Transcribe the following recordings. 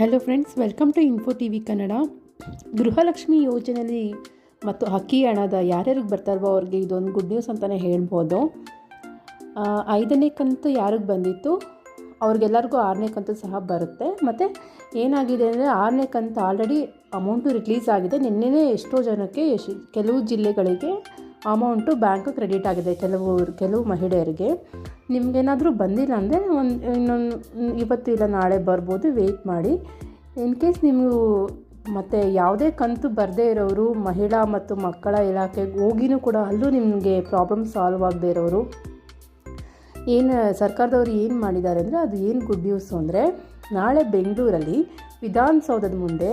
Hello friends welcome to Info T V Kannada Gruhalakshmi ಯೋಜನೆಯಲ್ಲಿ ಮತ್ತು ಅಕ್ಕಿ ಹಣದ ಯಾರ್ಯಾರಿಗೆ ಬರ್ತಾರೋ ಅವ್ರಿಗೆ ಇದೊಂದು ಗುಡ್ ನ್ಯೂಸ್ ಅಂತಲೇ ಹೇಳ್ಬೋದು. ಐದನೇ ಕಂತು ಯಾರಿಗೆ ಬಂದಿತ್ತು? ಅವ್ರಿಗೆಲ್ಲರಿಗೂ ಆರನೇ ಕಂತು ಸಹ ಬರುತ್ತೆ. ಮತ್ತು ಏನಾಗಿದೆ ಅಂದರೆ ಆರನೇ ಕಂತು ಆಲ್ರೆಡಿ ಅಮೌಂಟು ರಿಲೀಸ್ ಆಗಿದೆ. ನಿನ್ನೆನೇ ಎಷ್ಟೋ ಜನಕ್ಕೆ ಕೆಲವು ಜಿಲ್ಲೆಗಳಿಗೆ ಅಮೌಂಟು ಬ್ಯಾಂಕು ಕ್ರೆಡಿಟ್ ಆಗಿದೆ ಕೆಲವು ಕೆಲವು ಮಹಿಳೆಯರಿಗೆ. ನಿಮಗೇನಾದರೂ ಬಂದಿಲ್ಲ ಅಂದರೆ ಒಂದು ಇನ್ನೊಂದು ಇವತ್ತು ಇಲ್ಲ, ನಾಳೆ ಬರ್ಬೋದು ವೆಯ್ಟ್ ಮಾಡಿ. ಇನ್ ಕೇಸ್ ನೀವು ಮತ್ತು ಯಾವುದೇ ಕಂತು ಬರದೇ ಇರೋರು, ಮಹಿಳಾ ಮತ್ತು ಮಕ್ಕಳ ಇಲಾಖೆಗೆ ಹೋಗಿನೂ ಕೂಡ ಅಲ್ಲೂ ನಿಮಗೆ ಪ್ರಾಬ್ಲಮ್ ಸಾಲ್ವ್ ಆಗದೇ ಇರೋರು. ಏನು, ಸರ್ಕಾರದವರು ಏನು ಮಾಡಿದ್ದಾರೆ ಅಂದರೆ ಅದು ಏನು ಗುಡ್ ನ್ಯೂಸು ಅಂದರೆ ನಾಳೆ ಬೆಂಗಳೂರಲ್ಲಿ ವಿಧಾನಸೌಧದ ಮುಂದೆ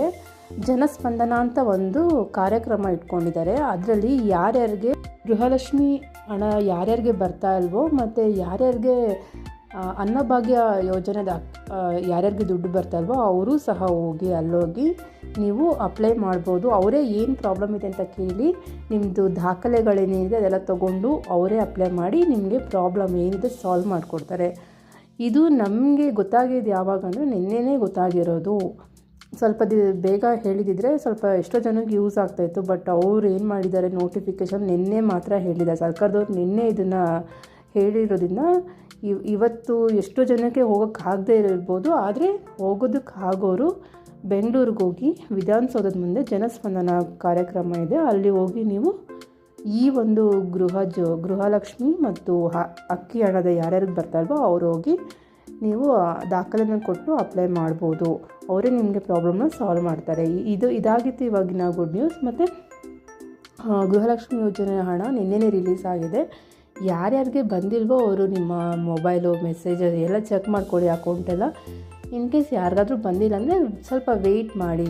ಜನಸ್ಪಂದನ ಅಂತ ಒಂದು ಕಾರ್ಯಕ್ರಮ ಇಟ್ಕೊಂಡಿದ್ದಾರೆ. ಅದರಲ್ಲಿ ಯಾರ್ಯಾರಿಗೆ ಗೃಹಲಕ್ಷ್ಮಿ ಹಣ ಯಾರ್ಯಾರಿಗೆ ಬರ್ತಾ ಇಲ್ವೋ ಮತ್ತು ಯಾರ್ಯಾರಿಗೆ ಅನ್ನಭಾಗ್ಯ ಯೋಜನೆದ ಯಾರ್ಯಾರಿಗೆ ದುಡ್ಡು ಬರ್ತಾ ಇಲ್ವೋ ಅವರು ಸಹ ಹೋಗಿ ಅಲ್ಲೋಗಿ ನೀವು ಅಪ್ಲೈ ಮಾಡ್ಬೋದು. ಅವರೇ ಏನು ಪ್ರಾಬ್ಲಮ್ ಇದೆ ಅಂತ ಕೇಳಿ ನಿಮ್ಮದು ದಾಖಲೆಗಳೇನಿದೆ ಅದೆಲ್ಲ ತೊಗೊಂಡು ಅವರೇ ಅಪ್ಲೈ ಮಾಡಿ ನಿಮಗೆ ಪ್ರಾಬ್ಲಮ್ ಏನಿದೆ ಸಾಲ್ವ್ ಮಾಡಿಕೊಡ್ತಾರೆ. ಇದು ನಮಗೆ ಗೊತ್ತಾಗಿದ್ದು ಯಾವಾಗ ಅಂದರೆ ನಿನ್ನೆನೇ ಗೊತ್ತಾಗಿರೋದು. ಸ್ವಲ್ಪ ದಿ, ಬೇಗ ಹೇಳಿದಿದ್ರೆ ಸ್ವಲ್ಪ ಎಷ್ಟೋ ಜನಕ್ಕೆ ಯೂಸ್ ಆಗ್ತಾಯಿತ್ತು ಬಟ್ ಅವ್ರು ಏನು ಮಾಡಿದ್ದಾರೆ ನೋಟಿಫಿಕೇಷನ್ ನಿನ್ನೆ ಮಾತ್ರ ಹೇಳಿದ್ದಾರೆ ಸರ್ಕಾರದವ್ರು ನಿನ್ನೆ ಇದನ್ನು ಹೇಳಿರೋದ್ರಿಂದ ಇವ್ ಇವತ್ತು ಎಷ್ಟೋ ಜನಕ್ಕೆ ಹೋಗೋಕ್ಕೆ ಆಗದೆ ಇರ್ಬೋದು, ಆದರೆ ಹೋಗೋದಕ್ಕೆ ಆಗೋರು ಬೆಂಗಳೂರಿಗೆ ಹೋಗಿ ವಿಧಾನಸೌಧದ ಮುಂದೆ ಜನಸ್ಪಂದನ ಕಾರ್ಯಕ್ರಮ ಇದೆ, ಅಲ್ಲಿ ಹೋಗಿ ನೀವು ಈ ಒಂದು ಗೃಹ ಜೋ, ಗೃಹಲಕ್ಷ್ಮಿ ಮತ್ತು ಅಕ್ಕಿ ಹಣದ ಯಾರ್ಯಾರಿಗೆ ಬರ್ತಾ ಇಲ್ವೋ ಅವ್ರು ಹೋಗಿ ನೀವು ದಾಖಲೆನ ಕೊಟ್ಟು ಅಪ್ಲೈ ಮಾಡ್ಬೋದು. ಅವರೇ ನಿಮಗೆ ಪ್ರಾಬ್ಲಮ್ನ ಸಾಲ್ವ್ ಮಾಡ್ತಾರೆ. ಇದು ಇದಾಗಿತ್ತು ಇವಾಗಿನ ಗುಡ್ ನ್ಯೂಸ್ ಮತ್ತು ಗೃಹಲಕ್ಷ್ಮಿ ಯೋಜನೆಯ ಹಣ ನಿನ್ನೆನೇ ರಿಲೀಸ್ ಆಗಿದೆ. ಯಾರ್ಯಾರಿಗೆ ಬಂದಿಲ್ವೋ ಅವರು ನಿಮ್ಮ ಮೊಬೈಲು ಮೆಸೇಜ್ ಎಲ್ಲ ಚೆಕ್ ಮಾಡ್ಕೊಳ್ಳಿ ಅಕೌಂಟೆಲ್ಲ ಇನ್ ಕೇಸ್ ಯಾರಿಗಾದ್ರೂ ಬಂದಿಲ್ಲ ಅಂದರೆ ಸ್ವಲ್ಪ ವೆಯ್ಟ್ ಮಾಡಿ.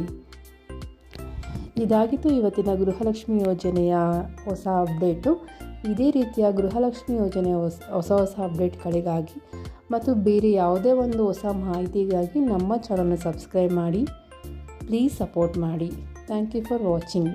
ಇದಾಗಿತ್ತು ಇವತ್ತಿನ ಗೃಹಲಕ್ಷ್ಮಿ ಯೋಜನೆಯ ಹೊಸ ಅಪ್ಡೇಟು ಇದೇ ರೀತಿಯ ಗೃಹಲಕ್ಷ್ಮಿ ಯೋಜನೆ ಹೊಸ ಹೊಸ ಹೊಸ ಅಪ್ಡೇಟ್ಗಳಿಗಾಗಿ ಮತ್ತು ಬೇರೆ ಯಾವುದೇ ಒಂದು ಹೊಸ ಮಾಹಿತಿಗಾಗಿ ನಮ್ಮ ಚಾನಲ್ನ ಸಬ್ಸ್ಕ್ರೈಬ್ ಮಾಡಿ, ಪ್ಲೀಸ್ ಸಪೋರ್ಟ್ ಮಾಡಿ. Thank you for watching.